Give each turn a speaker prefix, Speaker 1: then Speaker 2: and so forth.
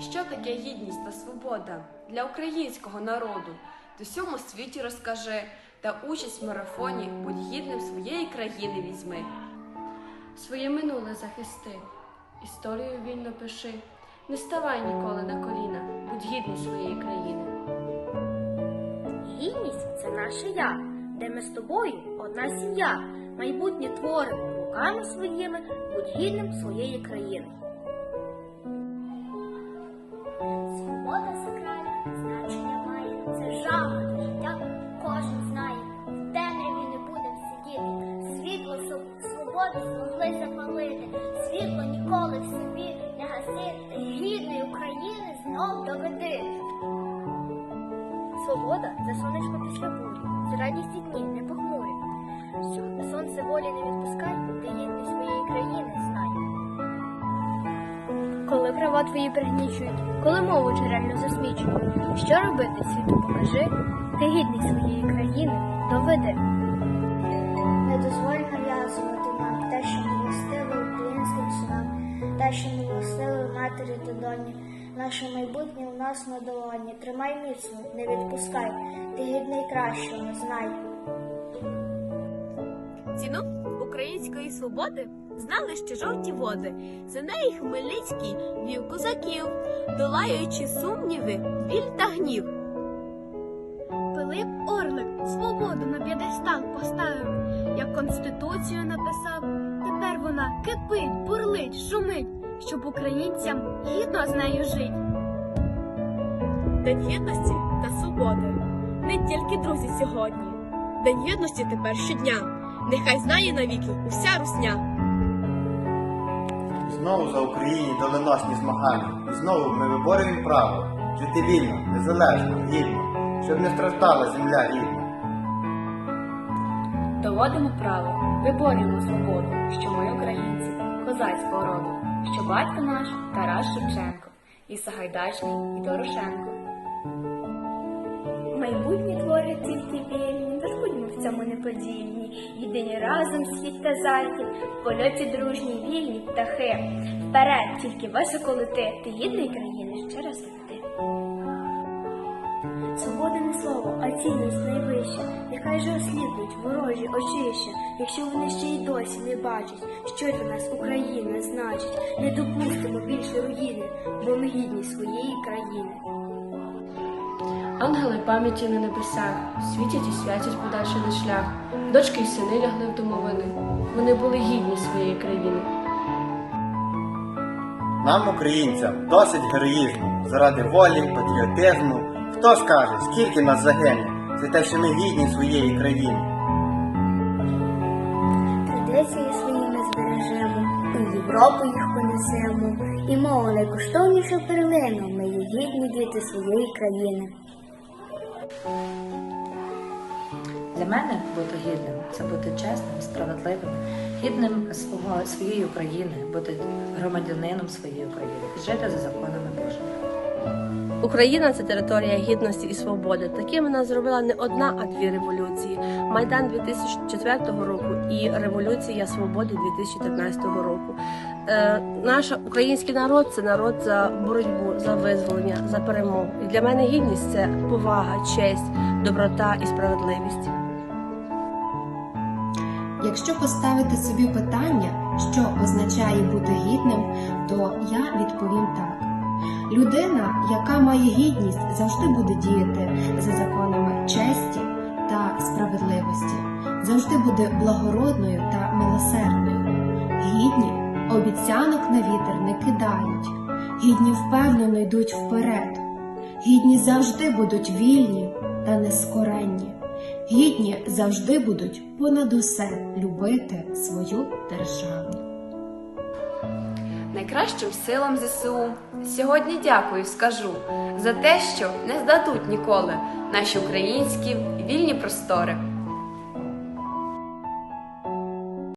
Speaker 1: Що таке гідність та свобода для українського народу? Ти всьому світі розкажи та участь в марафоні будь гідним своєї країни візьми. Своє минуле захисти, історію вільно пиши, не ставай ніколи на коліна, будь гідний своєї країни.
Speaker 2: Гідність це наше я, де ми з тобою одна сім'я. Майбутнє творимо руками своїми, будь гідним своєї країни. Свобода сакральна значення має. Це жага до кожен знає. В темряві не будемо сидіти. Світло свободи змогли запалити. Світло ніколи в собі не гасити. Гідної України знов доведи. Свобода це сонечко після бурі, Коли права твої пригнічують, коли мову джерельно засмічують, що робити світу покажи, ти гідний своєї країни доведи.
Speaker 3: Не дозволь нав'язувати нам те, що не властиво українським синам, те, що не властиво матері та доні. Наше майбутнє у нас на долоні. Тримай міцно, не відпускай, ти гідний кращого, знай.
Speaker 2: Ціну української свободи знали ще жовті води. За неї Хмельницький вів козаків, долаючи сумніви, біль та гнів. Пилип Орлик свободу на п'єдестал поставив, як конституцію написав. Тепер вона кипить, бурлить, шумить, щоб українцям гідно з нею жить. День єдності та свободи. Не тільки друзі сьогодні. День єдності тепер щодня. Нехай знає навіки уся русня.
Speaker 4: Знову за Україні доленосні змагання. І знову ми виборюємо право жити вільно, незалежно, гідно, щоб не страждала земля рідна.
Speaker 1: Доводимо право, виборюємо свободу, що ми українці, козацького роду, що батько наш Тарас Шевченко, і Сагайдачний, і Дорошенко.
Speaker 2: Майбутнє творять тільки вільні, тож будьмо в цьому неподільні. Єдині разом схід та захід, в польоті дружні, вільні птахи. Вперед, тільки високо лети, ти гідної країни ще раз лети. Свобода не слово, а цінність найвища. Нехай же осліплють ворожі очища, якщо вони ще й досі не бачать, що для нас Україна значить. Не допустимо більше руїни, бо ми гідні своєї країни.
Speaker 1: Ангели пам'яті на небесах, світять і святять подальший наш шлях. Дочки й сини лягли в домовини. Вони були гідні своєї країни.
Speaker 4: Нам, українцям, досить героїзму заради волі, патріотизму. Хто скаже, скільки нас загине за те, що ми гідні своєї країни?
Speaker 3: Традиції свої ми збережемо, у Європу їх понесемо, і мову найкоштовнішу перлину ми є гідні діти своєї країни.
Speaker 5: Для мене бути гідним це бути чесним, справедливим, гідним свого своєї України, бути громадянином своєї України жити за законами Божими.
Speaker 6: Україна це територія гідності і свободи. Такими нас зробила не одна, а дві революції: Майдан 2004 року і Революція Свободи 2013 року. Е, наш український народ це народ за боротьбу, за визволення, за перемогу. І для мене гідність це повага, честь, доброта і справедливість.
Speaker 7: Якщо поставити собі питання, що означає бути гідним, то я відповім так. Людина, яка має гідність, завжди буде діяти за законами честі та справедливості, завжди буде благородною та милосердною. Гідні обіцянок на вітер не кидають, гідні впевнено йдуть вперед. Гідні завжди будуть вільні та нескоренні. Гідні завжди будуть понад усе любити свою державу.
Speaker 1: Найкращим силам ЗСУ сьогодні дякую скажу за те, що не здадуть ніколи наші українські вільні простори.